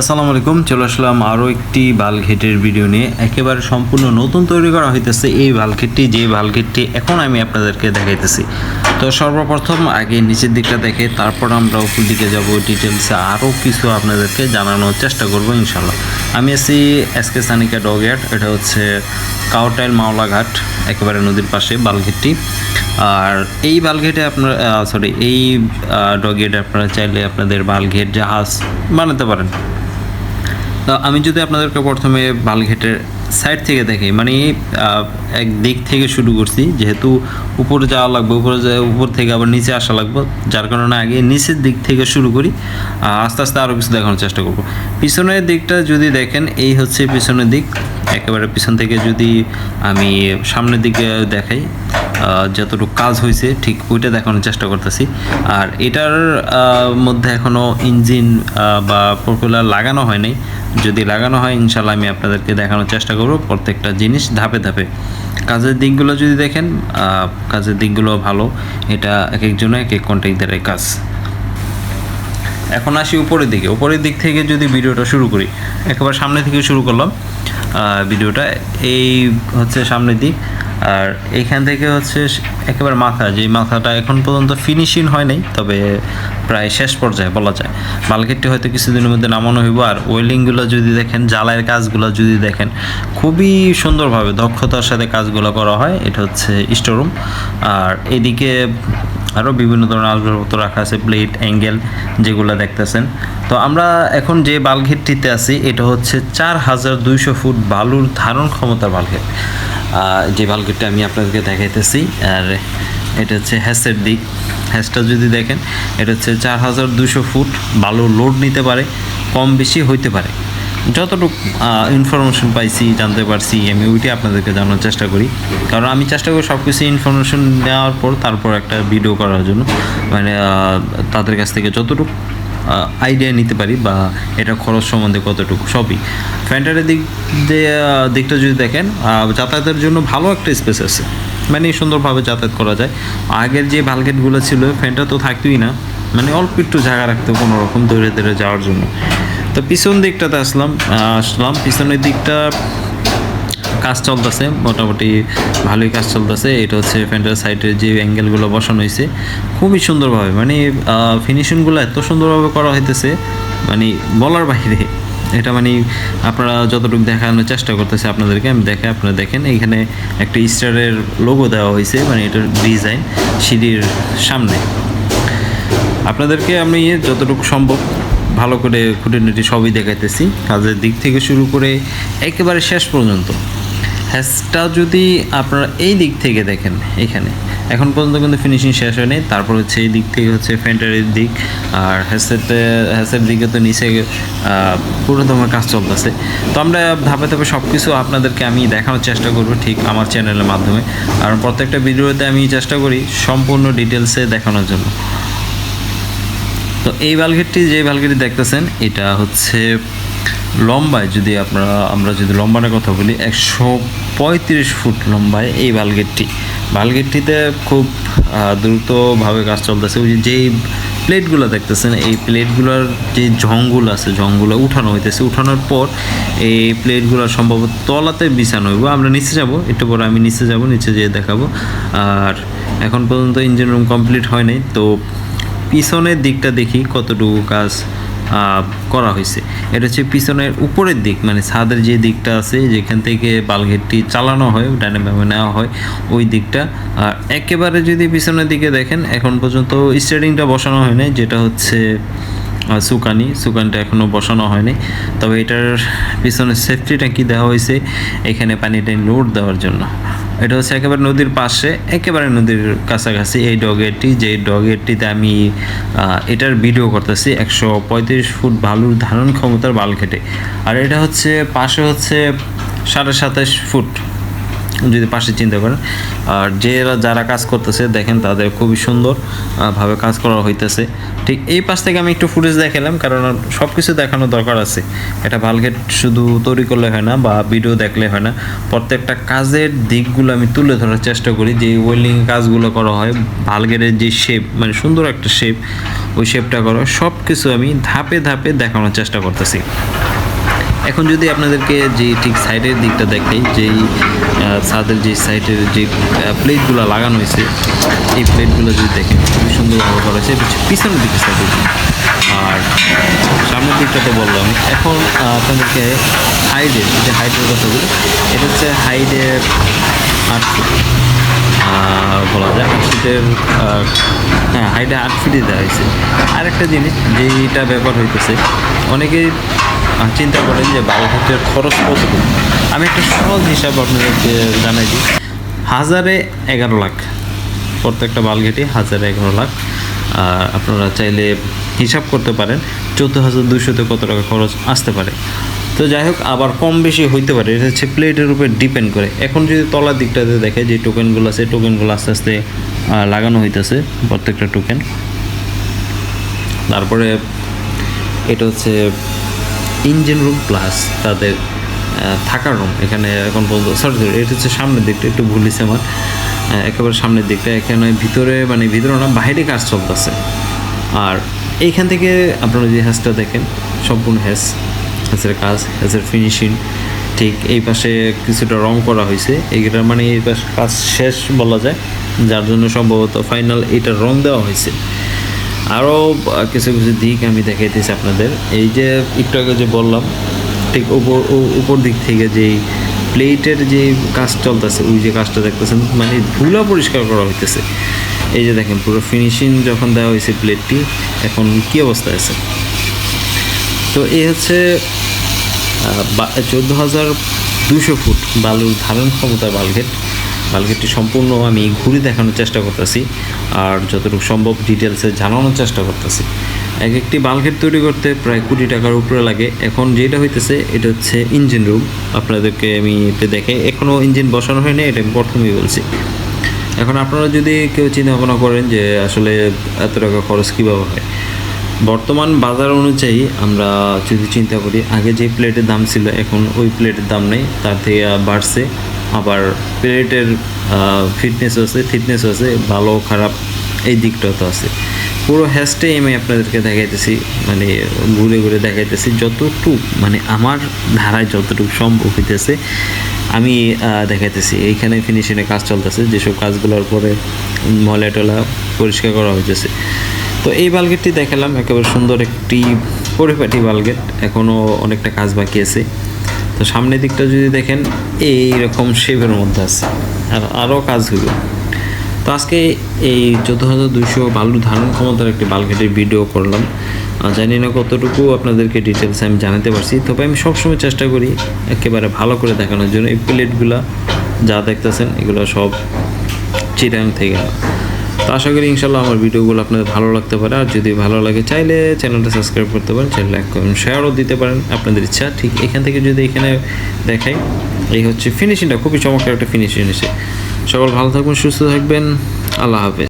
আসসালামু আলাইকুম, চলে আসলাম আরও একটি বালঘেটের ভিডিও নিয়ে। একেবারে সম্পূর্ণ নতুন তৈরি করা হইতেছে এই বালঘেটটি যে বালঘেটটি এখন আমি আপনাদেরকে দেখাইতেছি। তো সর্বপ্রথম আগে নিচের দিকটা দেখে, তারপর আমরা উপর দিকে যাব ডিটেলসে আরও কিছু আপনাদেরকে জানানোর চেষ্টা করব ইনশাল্লাহ আমি আছি এসকে সানিকা ডগয়ার্ড এটা হচ্ছে কাউটাইল মাওলাঘাট, একেবারে নদীর পাশে বালঘেটটি আর এই বালঘেটে আপনারা সরি এই ডগেটে আপনারা চাইলে আপনাদের বালঘেট জাহাজ বানাতে পারেন। তো আমি যদি আপনাদেরকে প্রথমে বালঘেটের সাইড থেকে দেখি মানে এক দিক থেকে শুরু করছি, যেহেতু উপরে যাওয়া লাগবে, উপরে উপর থেকে আবার নিচে আসা লাগবে, যার কারণে আগে নিচের দিক থেকে শুরু করি আস্তে আস্তে আরও কিছু দেখানোর চেষ্টা করব। পিছনের দিকটা যদি দেখেন, এই হচ্ছে পিছনের দিক, একেবারে পিছন থেকে যদি আমি সামনের দিকে দেখাই যতটুকু কাজ হয়েছে, ঠিক ওইটা দেখানোর চেষ্টা করতেছি। আর এটার মধ্যে এখনও ইঞ্জিন বা প্রকুলার লাগানো হয়নি যদি লাগানো হয় ইনশাল্লাহ আমি আপনাদেরকে দেখানোর চেষ্টা করব প্রত্যেকটা জিনিস ধাপে ধাপে। কাজের দিকগুলো যদি দেখেন কাজের দিকগুলো ভালো। এটা এক একজনের এক এক কন্ট্রাক্টারের কাজ। এখন আসি উপরের দিকে। উপরের দিক থেকে যদি ভিডিওটা শুরু করি, একেবারে সামনে থেকে শুরু করলাম ভিডিওটা। এই হচ্ছে সামনের দিক। আর এইখান থেকে হচ্ছে একেবারে মাথা যে মাথাটা এখন পর্যন্ত ফিনিশিং হয় নাই, তবে প্রায় শেষ পর্যায়ে বলা যায়। মালকেটটি হয়তো কিছুদিনের মধ্যে নামানো হইব, আর ওয়েলিংগুলো যদি দেখেন, জ্বালাইয়ের কাজগুলো যদি দেখেন, খুবই সুন্দরভাবে দক্ষতার সাথে কাজগুলো করা হয়। এটা হচ্ছে স্টোরুম আর এদিকে আরও বিভিন্ন ধরনের আসবাবপত্র রাখা আছে প্লেট অ্যাঙ্গেল যেগুলো দেখতেছেন। তো আমরা এখন যে বালঘেটটিতে আছি, এটা হচ্ছে চার হাজার দুইশো ফুট বালুর ধারণ ক্ষমতার বালঘেট। যে বালঘেটটা আমি আপনাদেরকে দেখাইতেছি, আর এটা হচ্ছে হ্যাসের দিক। হ্যাসটা যদি দেখেন, এটা হচ্ছে চার হাজার দুশো ফুট বালুর লোড নিতে পারে, কম বেশি হইতে পারে। যতটুকু ইনফরমেশন পাইছি, জানতে পারছি, আমি ওইটাই আপনাদেরকে জানানোর চেষ্টা করি। কারণ আমি চেষ্টা করি সব কিছু ইনফরমেশন নেওয়ার পর তারপর একটা ভিডিও করার জন্য। মানে তাদের কাছ থেকে যতটুকু আইডিয়া নিতে পারি বা এটা খরচ সম্বন্ধে কতটুকু, সবই। ফ্যান্টারের দিক দিকটা যদি দেখেন যাতায়াতের জন্য ভালো একটা স্পেস আছে। মানে সুন্দরভাবে যাতায়াত করা যায়। আগের যে ভালগেটগুলো ছিল ফ্যানটা তো থাকতোই না। মানে অল্প একটু জায়গা রাখতো কোনো রকম দৌড়ে দৌড়ে যাওয়ার জন্য। তো পিছন দিকটাতে আসলাম আসলাম। পিছনের দিকটা কাজ চলতেছে, মোটামুটি ভালোই কাজ চলতেছে। এটা হচ্ছে ফ্যান্টার সাইডের যে অ্যাঙ্গেলগুলো বসানো হয়েছে, খুবই সুন্দরভাবে মানে ফিনিশিংগুলো এত সুন্দরভাবে করা হইতেছে মানে বলার বাইরে। এটা মানে আপনারা যতটুকু দেখানোর চেষ্টা করতেছে আপনাদেরকে, আমি দেখে আপনারা দেখেন, এখানে একটা স্টারের লোগো দেওয়া হয়েছে মানে এটার ডিজাইন সিঁড়ির সামনে। আপনাদেরকে আমি যতটুকু সম্ভব ভালো করে খুঁটিনাটি সবই দেখাইতেছি। কাজের দিক থেকে শুরু করে একেবারে শেষ পর্যন্ত। হ্যাসটা যদি আপনারা এই দিক থেকে দেখেন, এখানে, এখন পর্যন্ত কিন্তু ফিনিশিং শেষ হয়নি, তারপর হচ্ছে এই দিক থেকে হচ্ছে ফ্যান্টারির দিক, আর হ্যাসেটে হ্যাসের দিকে তো নিচে পুরো তোমার কাজ চলতেছে। তো আমরা ধাপে ধাপে সব কিছু আপনাদেরকে আমি দেখানোর চেষ্টা করব ঠিক আমার চ্যানেলের মাধ্যমে। কারণ প্রত্যেকটা ভিডিওতে আমি চেষ্টা করি সম্পূর্ণ ডিটেলসে দেখানোর জন্য। তো এই বালঘেটটি যে বালঘেটটি দেখতেছেন, এটা হচ্ছে লম্বায় যদি আপনারা, আমরা যদি লম্বানের কথা বলি, একশো পঁয়ত্রিশ ফুট লম্বায় এই বালগেটটি। বালগেটটিতে খুব দ্রুতভাবে কাজ চলতেছে। ওই যেই প্লেটগুলো দেখতেছেন, এই প্লেটগুলোর যে জংগুলো আছে জংগুলো উঠানো হইতেছে। উঠানোর পর এই প্লেটগুলো সম্ভবত তলাতে বিছানো হইব। আমরা নিচে যাব, একটু পরে আমি নিচে যাব, নিচে যেয়ে দেখাবো। আর এখন পর্যন্ত ইঞ্জিন রুম কমপ্লিট হয় নাই। তো পিছনের দিকটা দেখি কতটুকু কাজ করা হয়েছে। এটা হচ্ছে পিছনের উপরের দিক মানে ছাদের যে দিকটা আছে, যেখান থেকে বালঘেটটি চালানো হয় ডাইনামামে নেওয়া হয়, ওই দিকটা। আর একেবারে যদি পিছনের দিকে দেখেন, এখন পর্যন্ত স্টারিংটা বসানো হয় নাই, যেটা হচ্ছে সুকানি। সুকানটা এখনও বসানো হয়নি তবে এটার পিছনে সেফটি ট্যাঙ্কি দেওয়া হয়েছে, এখানে পানিটা লোড দেওয়ার জন্য। এটা হচ্ছে একেবারে নদীর পাশে, একেবারে নদীর কাছাকাছি। এই ডগেরটি যে ডগেরটিতে আমি এটার ভিডিও করতেছি। একশো পঁয়ত্রিশ ফুট ভালুর ধারণ ক্ষমতার বাল কেটে আর এটা হচ্ছে, পাশে হচ্ছে সাড়ে সাতাশ ফুট। যদি পাশে চিন্তা করেন, আর যারা যারা কাজ করতেছে, দেখেন তাদের খুবই সুন্দর ভাবে কাজ করা হইতেছে। ঠিক এই পাশ থেকে আমি একটু ফুটেজ দেখালাম কারণ সব কিছু দেখানো দরকার আছে। এটা ভালগেট শুধু তৈরি করলে হয় না, বা ভিডিও দেখলে হয় না। প্রত্যেকটা কাজের দিকগুলো আমি তুলে ধরার চেষ্টা করি, যে ওয়েল্ডিং কাজগুলো করা হয় ভালগেটের যে শেপ মানে সুন্দর একটা শেপ ওই শেপটা করা সব কিছু আমি ধাপে ধাপে দেখানোর চেষ্টা করতেছি। এখন যদি আপনাদেরকে যে ঠিক সাইডের দিকটা দেখাই যেই ছাদের যে সাইডের যে প্লেটগুলো লাগানো হয়েছে এই প্লেটগুলো যদি দেখেন খুবই সুন্দরভাবে করা হয়েছে। পিছনের দিকে সাইডে আর সামনের দিকটা তো বললাম। এখন আপনাদেরকে হাইডের যে হাইডের কথা বলি এটা হচ্ছে হাইডের আট ফুট আহ, বলা যায় আট ফিটের হ্যাঁ হাইটে আট ফিটে দেওয়া হয়েছে। আরেকটা জিনিস যেটা ব্যাপার হইতেছে অনেকেই চিন্তা করেন যে বালঘাটের খরচ কতটুকু? আমি একটা সহজ হিসাব আপনাদেরকে জানাই দিই। হাজারে এগারো লাখ। প্রত্যেকটা বালঘেটে হাজারে এগারো লাখ। আপনারা চাইলে হিসাব করতে পারেন। চোদ্দ হাজার দুশোতে কত টাকা খরচ আসতে পারে। তো যাই হোক, আবার কম বেশি হইতে পারে। এটা হচ্ছে প্লেটের উপর ডিপেন্ড করে। এখন যদি তলার দিকটাতে দেখে যে টোকেনগুলো আছে, টোকেনগুলো আস্তে আস্তে লাগানো হইতেছে প্রত্যেকটা টোকেন। তারপরে এটা হচ্ছে ইঞ্জিন রুম প্লাস তাদের থাকার রুম এখানে এখন বলতো সরি সরি এটা হচ্ছে সামনের দিকটা, একটু ভুলিছে আমার। একেবারে সামনের দিকটা, এখানে ভিতরে মানে ভিতরে না, বাইরে কাজ চলতেছে। আর এইখান থেকে আপনারা যে হ্যাসটা দেখেন, সম্পূর্ণ হ্যাস হ্যাসের কাজ হ্যাসের ফিনিশিং ঠিক এই পাশে কিছুটা রং করা হয়েছে এইটা মানে এই পাশে কাজ শেষ বলা যায়, যার জন্য সম্ভবত ফাইনাল এটা রং দেওয়া হয়েছে আরও কিছু কিছু দিক আমি দেখাইতেছি আপনাদের। এই যে একটু আগে যে বললাম, ঠিক উপর উপর দিক থেকে যেই প্লেটের যে কাজ চলতেছে, ওই যে কাজটা দেখতেছেন মানে ধুলা পরিষ্কার করা হইতেছে। এই যে দেখেন, পুরো ফিনিশিং যখন দেওয়া হয়েছে প্লেটটি, এখন কী অবস্থায় আছে? তো এই হচ্ছে চোদ্দ হাজার দুশো ফুট বালুর ধারণ ক্ষমতা বালঘেট বালঘেটটি সম্পূর্ণ আমি ঘুরে দেখানোর চেষ্টা করতেছি। আর যতটুকু সম্ভব ডিটেলসে জানানোর চেষ্টা করতেছি। এক একটি বালঘেট তৈরি করতে প্রায় কোটি টাকার উপরে লাগে। এখন যেটা হইতেছে, এটা হচ্ছে ইঞ্জিন রুম আপনাদেরকে আমি দেখে এখনও ইঞ্জিন বসানো হয়নি এটা আমি প্রথমেই বলছি। এখন আপনারা যদি কেউ চিন্তা ভাবনা করেন যে আসলে এত টাকা খরচ কীভাবে হয়, বর্তমান বাজার অনুযায়ী আমরা যদি চিন্তা করি, আগে যে প্লেটের দাম ছিল, এখন ওই প্লেটের দাম নেই। তার থেকে বাড়ছে। আবার প্লেটের ফিটনেস আছে ফিটনেস আছে, ভালো, খারাপ, এই দিকটাও তো আছে। পুরো হ্যাশটাই আমি আপনাদেরকে দেখাইতেছি মানে ঘুরে ঘুরে দেখাইতেছি, যতটুকু মানে আমার ধারায় যতটুকু সম্ভব হইতেছে, আমি দেখাইতেছি। এইখানে ফিনিশিংয়ে কাজ চলতেছে, যেসব কাজগুলোর পরে ময়লা টলা পরিষ্কার করা হইতেছে। তো এই বালগেটটি দেখালাম, একেবারে সুন্দর একটি পরিপাটি বালগেট এখনও অনেকটা কাজ বাকি আছে। তো সামনের দিকটা যদি দেখেন এই রকম শেপের মধ্যে আছে। আর আরও কাজ হইল তো আজকে এই চোদ্দ হাজার দুইশো বালু ধারণ ক্ষমতার একটি বালগেটের ভিডিও করলাম। জানি না কতটুকু আপনাদেরকে ডিটেলস আমি জানাতে পারছি। তবে আমি সবসময় চেষ্টা করি একেবারে ভালো করে দেখানোর জন্য। এই প্লেটগুলো যা দেখতেছেন, এগুলো সব চিটাং থেকে। তো আশা করি ইনশাল্লাহ আমার ভিডিওগুলো আপনাদের ভালো লাগতে পারে। আর যদি ভালো লাগে, চাইলে চ্যানেলটা সাবস্ক্রাইব করতে পারেন, চাইলে লাইক করুন শেয়ারও দিতে পারেন আপনাদের ইচ্ছা। ঠিক এখান থেকে যদি এখানে দেখাই, এই হচ্ছে ফিনিশিংটা খুবই চমৎকার একটা ফিনিশিং এসে সকল ভালো থাকবেন, সুস্থ থাকবেন। আল্লাহ হাফেজ।